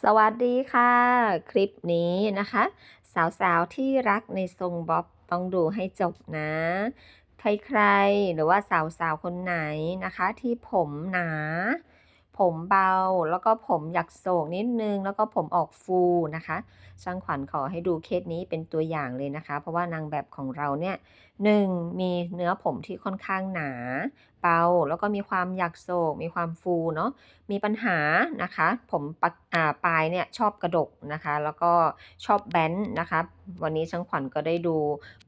สวัสดีค่ะ คลิปนี้นะคะ สาวๆที่รักในทรงบ๊อบต้องดูให้จบนะ ใครๆหรือว่าสาวๆคนไหนนะคะที่ผมหนา ผมเบา แล้วก็ผมอยากโศกนิดนึง แล้วก็ผมออกฟูนะคะ ช่างขวัญขอให้ดูเคสนี้เป็นตัวอย่างเลยนะคะ เพราะว่านางแบบของเราเนี่ยหนึ่งมีเนื้อผมที่ค่อนข้างหนาเบา แล้วก็มีความอยากโศก มีความฟูเนาะ มีปัญหานะคะ ผมปะปลายเนี่ยชอบกระดกนะคะ แล้วก็ชอบแบนนะคะ วันนี้ช่างขวัญก็ได้ดู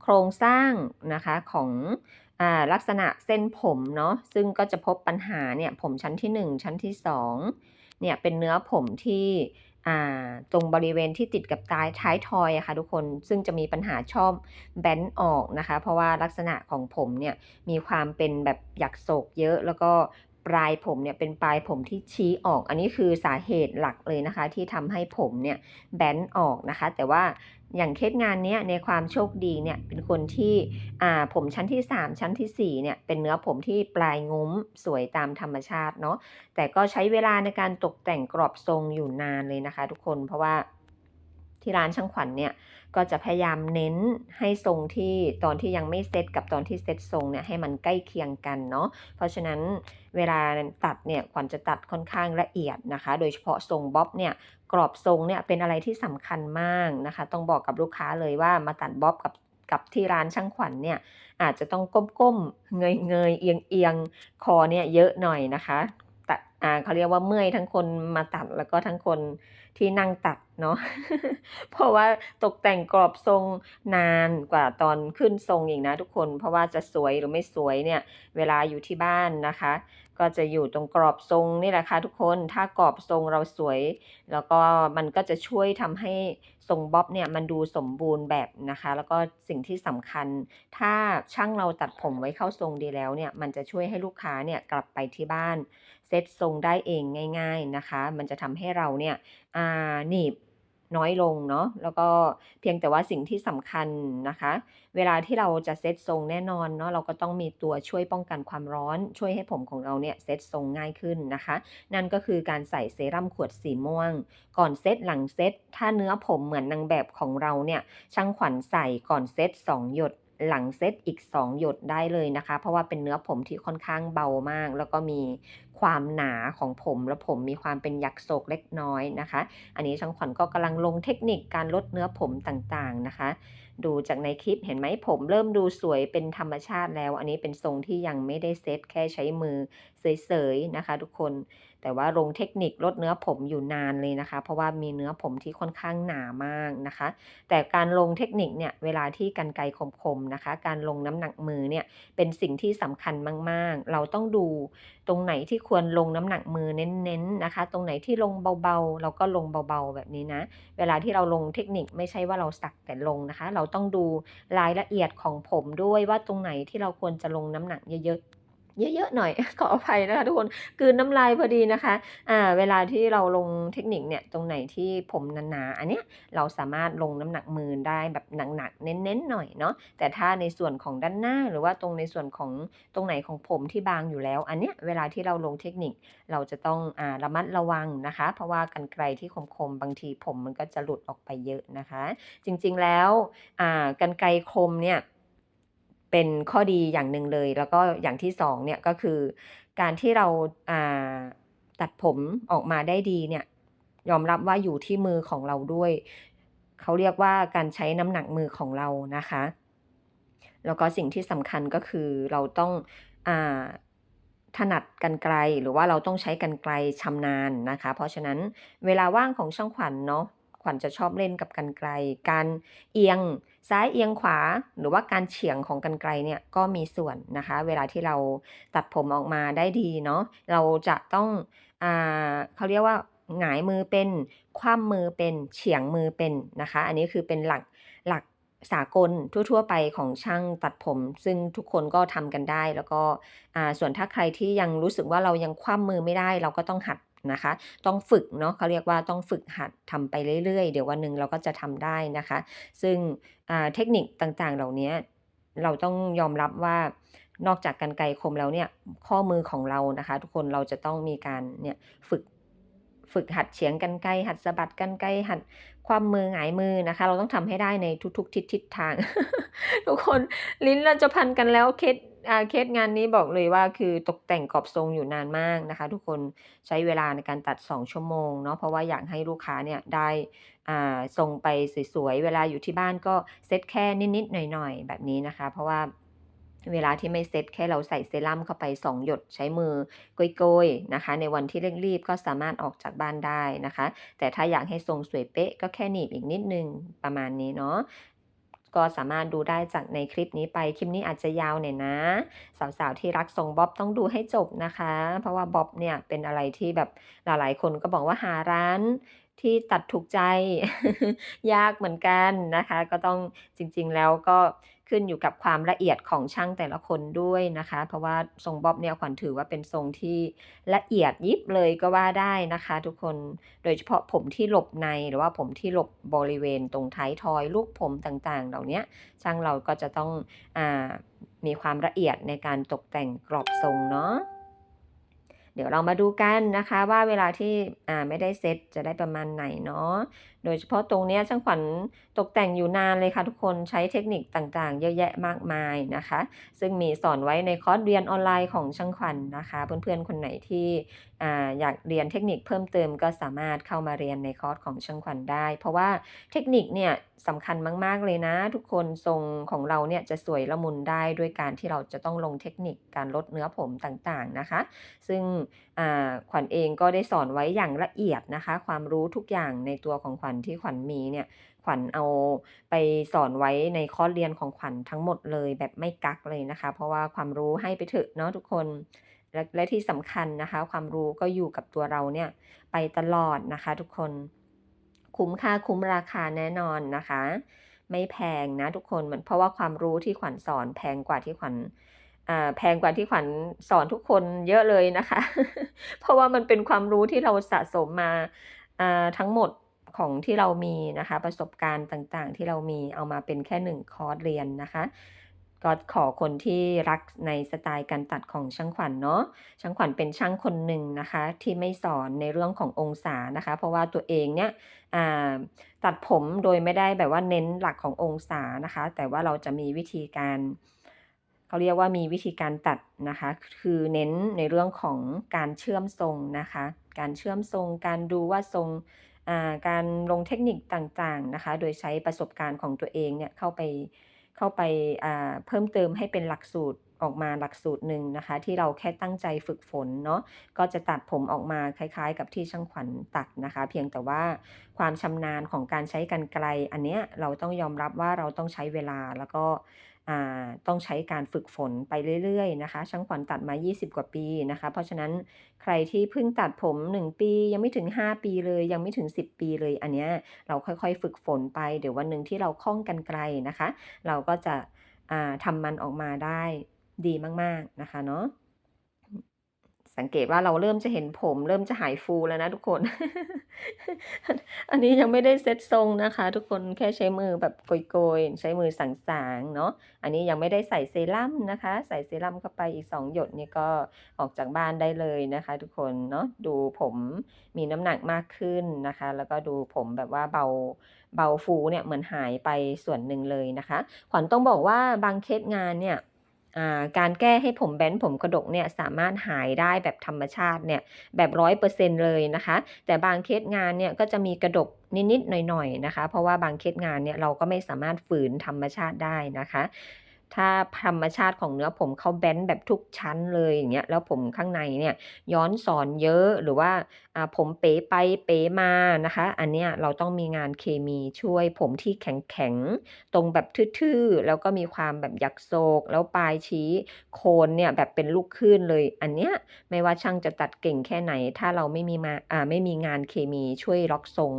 โครงสร้างนะคะของ ลักษณะเส้นผมเนาะซึ่งก็จะพบปัญหาเนี่ยผมชั้นที่ 1 ชั้นที่ 2 เนี่ยเป็นเนื้อผมที่อ่าตรงบริเวณที่ติดกับตายท้ายทอยอะค่ะทุกคนซึ่งจะมีปัญหาชอบแบนออกนะคะ เพราะว่าลักษณะของผมเนี่ยมีความเป็นแบบหยักโศกเยอะแล้วก็ ปลายผมเนี่ยเป็นปลายผมที่ชี้ออก อันนี้คือสาเหตุหลักเลยนะคะ ที่ทำให้ผมเนี่ยแบนออกนะคะ แต่ว่าอย่างเคสงานเนี้ยในความโชคดีเนี่ยเป็นคนที่อ่าผมชั้นที่ 3 ชั้นทีสี่4เนี่ยเป็นเนื้อผมที่ปลายงุ้มสวยตามธรรมชาติเนาะแต่ก็ใช้เวลาในการตกแต่งกรอบทรงอยู่นานเลยนะคะ ทุกคนเพราะว่าที่ร้านช่างขวัญเนี่ย ก็จะพยายามเน้นให้ทรงที่ตอนที่ยังไม่เซตกับตอนที่เซตทรงเนี่ยให้มันใกล้เคียงกันเนาะ เพราะฉะนั้นเวลาตัดเนี่ยขวัญจะตัดค่อนข้างละเอียดนะคะ โดยเฉพาะทรงบ๊อบเนี่ยกรอบทรงเนี่ยเป็นอะไรที่สำคัญมากนะคะ ต้องบอกกับลูกค้าเลยว่ามาตัดบ๊อบกับกับที่ร้านช่างขวัญเนี่ยอาจจะต้องก้มๆเงยเงยๆเอียงเอียงๆคอเนี่ยเยอะหน่อยนะคะตัดอ่าเขาเรียกว่าเมื่อยทั้งคนมาตัดแล้วก็ทั้งคนที่นั่งตัด เนาะเพราะว่าตกแต่งกรอบทรงนานกว่าตอนขึ้นทรงอีกนะทุกคน เพราะว่าจะสวยหรือไม่สวยเนี่ย เวลาอยู่ที่บ้านนะคะ ก็จะอยู่ตรงกรอบทรงนี่แหละค่ะทุกคน ถ้ากรอบทรงเราสวย แล้วก็มันก็จะช่วยทำให้ทรงบ๊อบเนี่ยมันดูสมบูรณ์แบบนะคะ แล้วก็สิ่งที่สำคัญ ถ้าช่างเราตัดผมไว้เข้าทรงดีแล้วเนี่ย มันจะช่วยให้ลูกค้าเนี่ยกลับไปที่บ้าน ซตทรงได้เองง่าย ๆนะคะ มันจะทำให้เราเนี่ยอ่าหนีบน้อยลงเนาะแล้วก็เพียงแต่ว่าสิ่งที่สำคัญนะคะ เวลาที่เราจะเซตทรงแน่นอนเนาะเราก็ต้องมีตัวช่วยป้องกันความร้อน ช่วยให้ผมของเราเนี่ยเซตทรงง่ายขึ้นนะคะ นั่นก็คือการใส่เซรั่มขวดสีม่วง ก่อนเซตหลังเซตถ้าเนื้อผมเหมือนนางแบบของเราเนี่ยช่างขวัญใส่ก่อนเซต2 หยด หลังเซตอีก 2 หยดได้เลยนะคะ เพราะว่าเป็นเนื้อผมที่ค่อนข้างเบามาก แล้วก็มีความหนาของผมและผมมีความเป็นหยักโศกเล็กน้อยนะคะ อันนี้ช่างขวัญก็กำลังลงเทคนิคการลดเนื้อผมต่างๆนะคะ ดูจากในคลิปเห็นไหมผมเริ่มดูสวยเป็นธรรมชาติแล้ว อันนี้เป็นทรงที่ยังไม่ได้เซตแค่ใช้มือเสยๆนะคะ ทุกคน แต่ว่าลงเทคนิคลดเนื้อผมอยู่นานเลยนะคะ เพราะว่ามีเนื้อผมที่ค่อนข้างหนามากนะคะ แต่การลงเทคนิคเนี่ยเวลาที่กันไกรคมๆนะคะ การลงน้ำหนักมือเนี่ยเป็นสิ่งที่สำคัญมากๆ เราต้องดูตรงไหนที่ควรลงน้ำหนักมือเน้นๆนะคะ ตรงไหนที่ลงเบาๆ เราก็ลงเบาๆแบบนี้นะ เวลาที่เราลงเทคนิคไม่ใช่ว่าเราสักแต่ลงนะคะ เราต้องดูรายละเอียดของผมด้วยว่าตรงไหนที่เราควรจะลงน้ำหนักเยอะๆ เยอะๆหน่อย ขออภัยนะคะทุกคนกืนน้ำลายพอดีนะคะอ่าเวลาที่เราลงเทคนิคเนี่ยตรงไหนที่ผมหนาๆอันเนี้ยเราสามารถลงน้ำหนักมือได้แบบหนักๆเน้นๆหน่อยเนาะแต่ถ้าในส่วนของด้านหน้าหรือว่าตรงในส่วนของตรงไหนของผมที่บางอยู่แล้ว อันเนี้ยเวลาที่เราลงเทคนิคเราจะต้องอ่าระมัดระวังนะคะ เพราะว่ากรรไกรที่คมๆบางทีผมมันก็จะหลุดออกไปเยอะนะคะ จริงๆแล้วอ่ากรรไกรคมเนี่ย เป็นข้อดีอย่างหนึ่งเลย แล้วก็อย่างที่2เนี่ยก็คือ การที่เราตัดผมออกมาได้ดีเนี่ยยอมรับว่าอยู่ที่มือของเราด้วย เขาเรียกว่าการใช้น้ำหนักมือของเรานะคะ แล้วก็สิ่งที่สำคัญก็คือเราต้องอถนัดกรรไกรหรือว่าเราต้องใช้กรรไกรชำนาญนะคะ เพราะฉะนั้นเวลาว่างของช่างขวัญเนาะ ขวัญจะชอบเล่นกับกรรไกรการเอียงซ้ายเอียงขวาหรือว่าการเฉียงของกรรไกรเนี่ยก็มีส่วนนะคะ เวลาที่เราตัดผมออกมาได้ดีเนาะเราจะต้องอ่าเขาเรียกว่าหงายมือเป็นคว่ำมือเป็นเฉียงมือเป็นนะคะ อันนี้คือเป็นหลักหลักสากลทั่ว ๆ ไปของช่างตัดผม ซึ่งทุกคนก็ทำกันได้ แล้วก็ส่วนถ้าใครที่ยังรู้สึกว่าเรายังคว่ำมือไม่ได้ เราก็ต้องหัด นะคะ ต้องฝึกเนาะเขาเรียกว่าต้องฝึกหัดทำไปเรื่อยๆ เดี๋ยววันหนึ่งเราก็จะทำได้นะคะ ซึ่งเทคนิคต่างๆ เหล่านี้เราต้องยอมรับว่านอกจากกรรไกรคมแล้วเนี่ยข้อมือของเรานะคะ ทุกคนเราจะต้องมีการเนี่ยฝึกฝึกหัดเฉียงกรรไกรหัดสะบัดกรรไกรหัดคว่ำมือหงายมือนะคะ เราต้องทำให้ได้ในทุกๆทิศทิศทาง ทุกคนลิ้นเราจะพันกันแล้วเคสอ่า เคสงานนี้บอกเลยว่าคือตกแต่งกรอบทรงอยู่นานมากนะคะ ทุกคนใช้เวลาในการตัด 2 ชั่วโมงเนาะเพราะว่าอยากให้ลูกค้าเนี่ยได้อ่าทรงไปสวยๆ เวลาอยู่ที่บ้านก็เซตแค่นิดๆ หน่อยๆ แบบนี้นะคะ เพราะว่าเวลาที่ไม่เซตแค่เราใส่เซรั่มเข้าไป 2 หยดใช้มือโกยๆนะคะ ในวันที่เร่งรีบก็สามารถออกจากบ้านได้นะคะ แต่ถ้าอยากให้ทรงสวยเป๊ะก็แค่หนีบอีกนิดนึงประมาณนี้เนาะ ก็สามารถดูได้จากในคลิปนี้ไป คลิปนี้อาจจะยาวหน่อยนะ สาวๆที่รักทรงบ๊อบต้องดูให้จบนะคะ เพราะว่าบ๊อบเนี่ยเป็นอะไรที่แบบหลายๆคนก็บอกว่าหาร้าน ที่ตัดถูกใจ ยากเหมือนกันนะคะ ก็ต้องจริงๆแล้วก็ขึ้นอยู่กับความละเอียดของช่างแต่ละคนด้วยนะคะ เพราะว่าทรงบ๊อบเนี่ยขวัญถือว่าเป็นทรงที่ละเอียดยิบเลยก็ว่าได้นะคะ ทุกคนโดยเฉพาะผมที่หลบในหรือว่าผมที่หลบบริเวณตรงท้ายทอยลูกผมต่างๆ เหล่านี้ช่างเราก็จะต้องอมีความละเอียดในการตกแต่งกรอบทรงเนาะ เดี๋ยวเรามาดูกันนะคะว่าเวลาที่อ่าไม่ได้เซตจะได้ประมาณไหนเนาะ โดยเฉพาะตรงเนี้ยช่างขวัญตกแต่งอยู่นานเลยค่ะทุกคนใช้เทคนิคต่างๆ เยอะแยะมากมายนะคะ ซึ่งมีสอนไว้ในคอร์สเรียนออนไลน์ของช่างขวัญนะคะ เพื่อนๆคนไหนที่อ่าอยากเรียนเทคนิคเพิ่มเติมก็สามารถเข้ามาเรียนในคอร์สของช่างขวัญได้ เพราะว่าเทคนิคเนี่ยสำคัญมาก ๆเลยนะ ทุกคนทรงของเราเนี่ยจะสวยละมุนได้ด้วยการที่เราจะต้องลงเทคนิคการลดเนื้อผมต่างๆนะคะ ซึ่งขวัญเองก็ได้สอนไว้อย่างละเอียดนะคะ ความรู้ทุกอย่างในตัวของขวัญที่ขวัญมีเนี่ยขวัญเอาไปสอนไว้ในคอร์สเรียนของขวัญทั้งหมดเลยแบบไม่กักเลยนะคะ เพราะว่าความรู้ให้ไปเถอะเนาะทุกคนและและที่สำคัญนะคะ ความรู้ก็อยู่กับตัวเราเนี่ยไปตลอดนะคะ ทุกคนคุ้มค่าคุ้มราคาแน่นอนนะคะ ไม่แพงนะทุกคนมันเพราะว่าความรู้ที่ขวัญสอนแพงกว่าที่ขวัญ แพงกว่าที่ขวัญสอนทุกคนเยอะเลยนะคะ เพราะว่ามันเป็นความรู้ที่เราสะสมมาทั้งหมดของที่เรามีนะคะ ประสบการณ์ต่างๆ ที่เรามีเอามาเป็นแค่หนึ่งคอร์สเรียนนะคะ ก็ขอคนที่รักในสไตล์การตัดของช่างขวัญเนาะช่างขวัญเป็นช่างคนหนึ่งนะคะ ที่ไม่สอนในเรื่องขององศานะคะ เพราะว่าตัวเองเนี่ยตัดผมโดยไม่ได้แบบว่าเน้นหลักขององศานะคะ แต่ว่าเราจะมีวิธีการ เขาเรียกว่ามีวิธีการตัดนะคะ คือเน้นในเรื่องของการเชื่อมทรงนะคะ การเชื่อมทรง การดูว่าทรงการลงเทคนิคต่างๆนะคะ โดยใช้ประสบการณ์ของตัวเองเนี่ยเข้าไปเข้าไปเพิ่มเติมให้เป็นหลักสูตร ออกมาหลักสูตรหนึ่งนะคะ ที่เราแค่ตั้งใจฝึกฝนเนาะก็จะตัดผมออกมาคล้ายๆ กับที่ช่างขวัญตัดนะคะ เพียงแต่ว่าความชำนาญของการใช้กรรไกรอันเนี้ยเราต้องยอมรับว่าเราต้องใช้เวลาแล้วก็ต้องใช้การฝึกฝนไปเรื่อยๆนะคะ ช่างขวัญตัดมา 20 กว่าปีนะคะ เพราะฉะนั้นใครที่เพิ่งตัดผม 1 ปี ยังไม่ถึง 5 ปีเลย ยังไม่ถึง 10 ปีเลย อันเนี้ยเราค่อยๆฝึกฝนไป เดี๋ยววันหนึ่งที่เราคล่องกรรไกรนะคะ เราก็จะทำมันออกมาได้ ดีมากๆนะคะเนาะสังเกตว่าเราเริ่มจะเห็นผม เริ่มจะหายฟูแล้วนะทุกคน อันนี้ยังไม่ได้เซตทรงนะคะ ทุกคนแค่ใช้มือแบบโกยๆ ใช้มือสางๆเนาะ อันนี้ยังไม่ได้ใส่เซรั่มนะคะ ใส่เซรั่มเข้าไปอีก 2 หยดนี่ก็ออกจากบ้านได้เลยนะคะ ทุกคนเนาะดูผมมีน้ำหนักมากขึ้นนะคะ แล้วก็ดูผมแบบว่าเบาเบาฟูเนี่ยเหมือนหายไปส่วนหนึ่งเลยนะคะ ขวัญต้องบอกว่าบางเคสงานเนี่ย อ่าการแก้ให้ผมแบนผมกระดกเนี่ยสามารถหายได้แบบธรรมชาติเนี่ยแบบร้อยเปอร์เซ็นเลยนะคะ แต่บางเคสงานเนี่ยก็จะมีกระดกนิดๆหน่อยๆนะคะ เพราะว่าบางเคสงานเนี่ยเราก็ไม่สามารถฝืนธรรมชาติได้นะคะ ถ้าธรรมชาติของเนื้อผมเขาแบนแบบทุกชั้นเลยอย่างเงี้ยแล้วผมข้างในเนี่ยย้อนสอนเยอะหรือว่าผมเป๋ไปเป๋มานะคะ อันเนี้ยเราต้องมีงานเคมีช่วยผมที่แข็งๆตรงแบบทื่อๆแล้วก็มีความแบบยักโศก แล้วปลายชี้โคนเนี่ยแบบเป็นลูกคลื่นเลย อันเนี้ยไม่ว่าช่างจะตัดเก่งแค่ไหน ถ้าเราไม่มีมาอ่าไม่มีงานเคมีช่วยล็อกทรง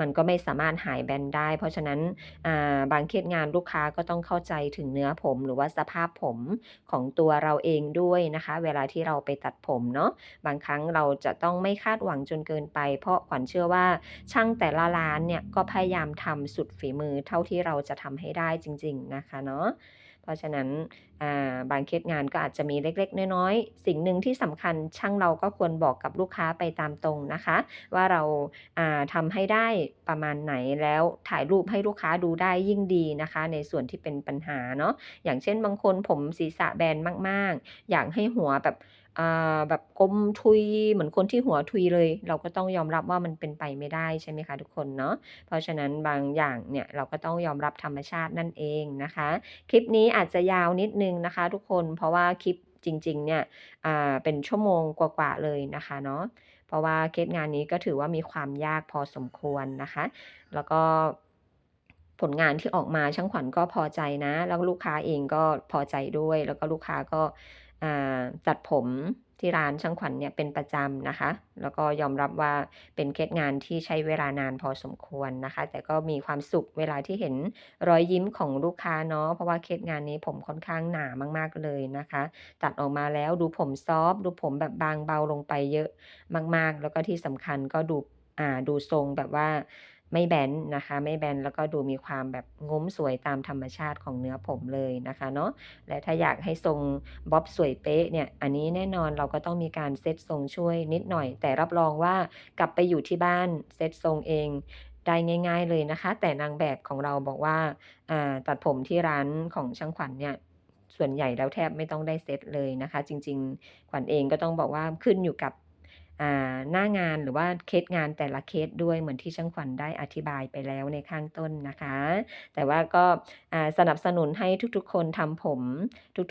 มันก็ไม่สามารถหายแบนได้ เพราะฉะนั้นอ่าบางเคสงานลูกค้าก็ต้องเข้าใจถึงเนื้อผมหรือว่าสภาพผมของตัวเราเองด้วยนะคะ เวลาที่เราไปตัดผมเนาะบางครั้งเราจะต้องไม่คาดหวังจนเกินไป เพราะขวัญเชื่อว่าช่างแต่ละร้านเนี่ยก็พยายามทำสุดฝีมือเท่าที่เราจะทำให้ได้จริง ๆนะคะเนาะ เพราะฉะนั้นบางเคสงานก็อาจจะมีเล็กๆ น้อยๆ สิ่งหนึ่งที่สำคัญช่างเราก็ควรบอกกับลูกค้าไปตามตรงนะคะ ว่าเราทำทำให้ได้ประมาณไหนแล้วถ่ายรูปให้ลูกค้าดูได้ยิ่งดีนะคะ ในส่วนที่เป็นปัญหาเนาะอย่างเช่นบางคนผมศีรษะแบนมากๆ อยากให้หัวแบบ แบบกลมทุยเหมือนคนที่หัวทุยเลย เราก็ต้องยอมรับว่ามันเป็นไปไม่ได้ใช่ไหมคะทุกคนเนาะเพราะฉะนั้นบางอย่างเนี่ยเราก็ต้องยอมรับธรรมชาตินั่นเองนะคะ คลิปนี้อาจจะยาวนิดนึงนะคะ ทุกคนเพราะว่าคลิปจริงๆเนี่ยเป็นชั่วโมงกว่าๆเลยนะคะเนาะเพราะว่าเคสงานนี้ก็ถือว่ามีความยากพอสมควรนะคะ แล้วก็ผลงานที่ออกมาช่างขวัญก็พอใจนะ แล้วลูกค้าเองก็พอใจด้วย แล้วก็ลูกค้าก็ จัดผมที่ร้านช่างขวัญเนี่ยเป็นประจำนะคะ แล้วก็ยอมรับว่าเป็นเคสงานที่ใช้เวลานานพอสมควรนะคะ แต่ก็มีความสุขเวลาที่เห็นรอยยิ้มของลูกค้าเนาะ เพราะว่าเคสงานนี้ผมค่อนข้างหนามาก ๆเลยนะคะ ตัดออกมาแล้วดูผมซอฟดูผมแบบบางเบาลงไปเยอะมาก ๆ แล้วก็ที่สำคัญก็ดูอ่าดูทรงแบบว่า ไม่แบนนะคะ ไม่แบนแล้วก็ดูมีความแบบงุ้มสวยตามธรรมชาติของเนื้อผมเลยนะคะเนาะและถ้าอยากให้ทรงบ๊อบสวยเป๊ะเนี่ยอันนี้แน่นอนเราก็ต้องมีการเซตทรงช่วยนิดหน่อย แต่รับรองว่ากลับไปอยู่ที่บ้านเซตทรงเองได้ง่าย ๆเลยนะคะ แต่นางแบบของเราบอกว่าตัดผมที่ร้านของช่างขวัญเนี่ยส่วนใหญ่แล้วแทบไม่ต้องได้เซตเลยนะคะ จริง ๆ ขวัญเองก็ต้องบอกว่าขึ้นอยู่กับ หน้างานหรือว่าเคสงานแต่ละเคสด้วยเหมือนที่ช่างขวัญได้อธิบายไปแล้วในข้างต้นนะคะ แต่ว่าก็สนับสนุนให้ทุกๆ คนทำผม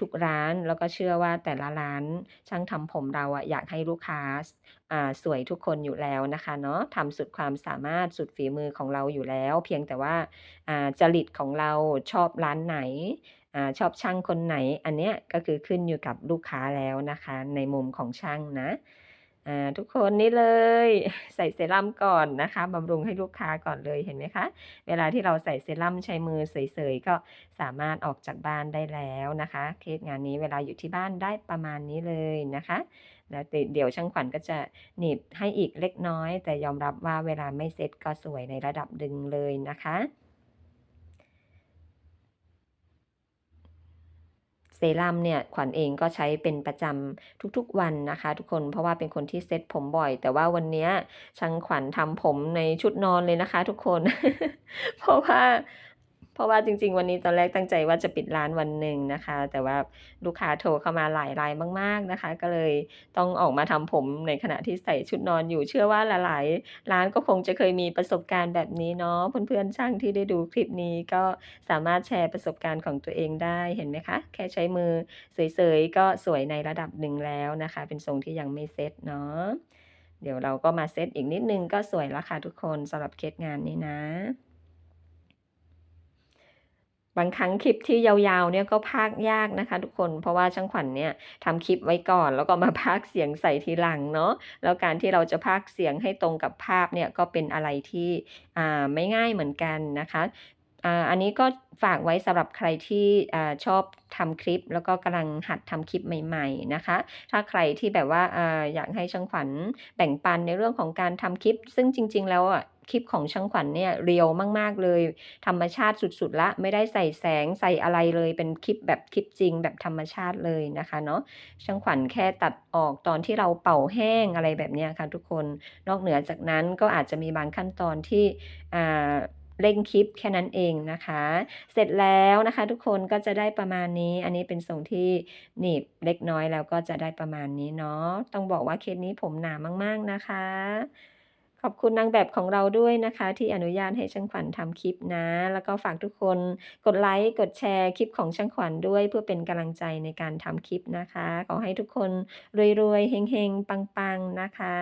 ทุกๆร้าน แล้วก็เชื่อว่าแต่ละร้านช่างทำผมเราอะอยากให้ลูกค้าสวยทุกคนอยู่แล้วนะคะเนาะทำสุดความสามารถสุดฝีมือของเราอยู่แล้ว เพียงแต่ว่าจริตของเราชอบร้านไหนอชอบช่างคนไหน อันเนี้ยก็คือขึ้นอยู่กับลูกค้าแล้วนะคะ ในมุมของช่างนะ อ่าทุกคนนี่เลยใส่เซรั่มก่อนนะคะบำรุงให้ลูกค้าก่อนเลยเห็นไหมคะ เวลาที่เราใส่เซรั่มใช้มือเสยๆก็สามารถออกจากบ้านได้แล้วนะคะ เคสงานนี้เวลาอยู่ที่บ้านได้ประมาณนี้เลยนะคะ แล้วเดี๋ยวช่างขวัญก็จะหนีบให้อีกเล็กน้อย แต่ยอมรับว่าเวลาไม่เซ็ตก็สวยในระดับดึงเลยนะคะ เซรั่มเนี่ยขวัญเองก็ใช้เป็นประจำทุกๆวันนะคะ ทุกคนเพราะว่าเป็นคนที่เซ็ตผมบ่อย แต่ว่าวันนี้ช่างขวัญทำผมในชุดนอนเลยนะคะ ทุกคน เพราะว่า เพราะว่าจริง ๆ วันนี้ตอนแรกตั้งใจว่าจะปิดร้านวันหนึ่งนะคะ แต่ว่าลูกค้าโทรเข้ามาหลายรายมาก ๆนะคะ ก็เลยต้องออกมาทำผมในขณะที่ใส่ชุดนอนอยู่ เชื่อว่าหลายๆ ร้านก็คงจะเคยมีประสบการณ์แบบนี้เนาะเพื่อนๆช่างที่ได้ดูคลิปนี้ก็สามารถแชร์ประสบการณ์ของตัวเองได้เห็นไหมคะ แค่ใช้มือเสยๆก็สวยในระดับหนึ่งแล้วนะคะ เป็นทรงที่ยังไม่เซ็ตเนาะเดี๋ยวเราก็มาเซตอีกนิดนึงก็สวยแล้วค่ะทุกคนสำหรับเคสงานนี้นะ บางครั้งคลิปที่ยาวๆเนี่ยก็พากยากนะคะทุกคนเพราะว่าช่างขวัญเนี่ยทำคลิปไว้ก่อน แล้วก็มาพากเสียงใส่ทีหลังเนาะแล้วการที่เราจะพากเสียงให้ตรงกับภาพเนี่ยก็เป็นอะไรที่อ่าไม่ง่ายเหมือนกันนะคะอ่าอันนี้ก็ฝากไว้สำหรับใครที่อ่าชอบทำคลิป แล้วก็กำลังหัดทำคลิปใหม่ ๆนะคะ ถ้าใครที่แบบว่าอ่าอยากให้ช่างขวัญแบ่งปันในเรื่องของการทำคลิป ซึ่งจริง ๆ แล้ว คลิปของช่างขวัญเนี่ยเรียวมาก ๆ เลย ธรรมชาติสุด ๆ ละ ไม่ได้ใส่แสงใส่อะไรเลยเป็นคลิปแบบคลิปจริงแบบธรรมชาติเลยนะคะเนาะช่างขวัญแค่ตัดออกตอนที่เราเป่าแห้งอะไรแบบนี้ค่ะทุกคนนอกเหนือจากนั้นก็อาจจะมีบางขั้นตอนที่อ่าเร่งคลิปแค่นั้นเองนะคะ เสร็จแล้วนะคะ ทุกคนก็จะได้ประมาณนี้ อันนี้เป็นทรงที่หนีบเล็กน้อยแล้วก็จะได้ประมาณนี้เนาะ ต้องบอกว่าเคสนี้ผมหนามาก ๆนะคะ ขอบคุณนางแบบของเราด้วยนะคะ ที่อนุญาตให้ช่างขวัญทำคลิปนะ แล้วก็ฝากทุกคนกดไลค์กดแชร์คลิปของช่างขวัญด้วย เพื่อเป็นกำลังใจในการทำคลิปนะคะ ขอให้ทุกคนรวยๆเฮงๆ ปังๆนะคะ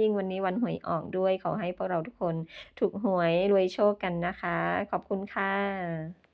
ยิ่งวันนี้วันหวยออกด้วย ขอให้พวกเราทุกคนถูกหวยรวยโชคกันนะคะ ขอบคุณค่ะ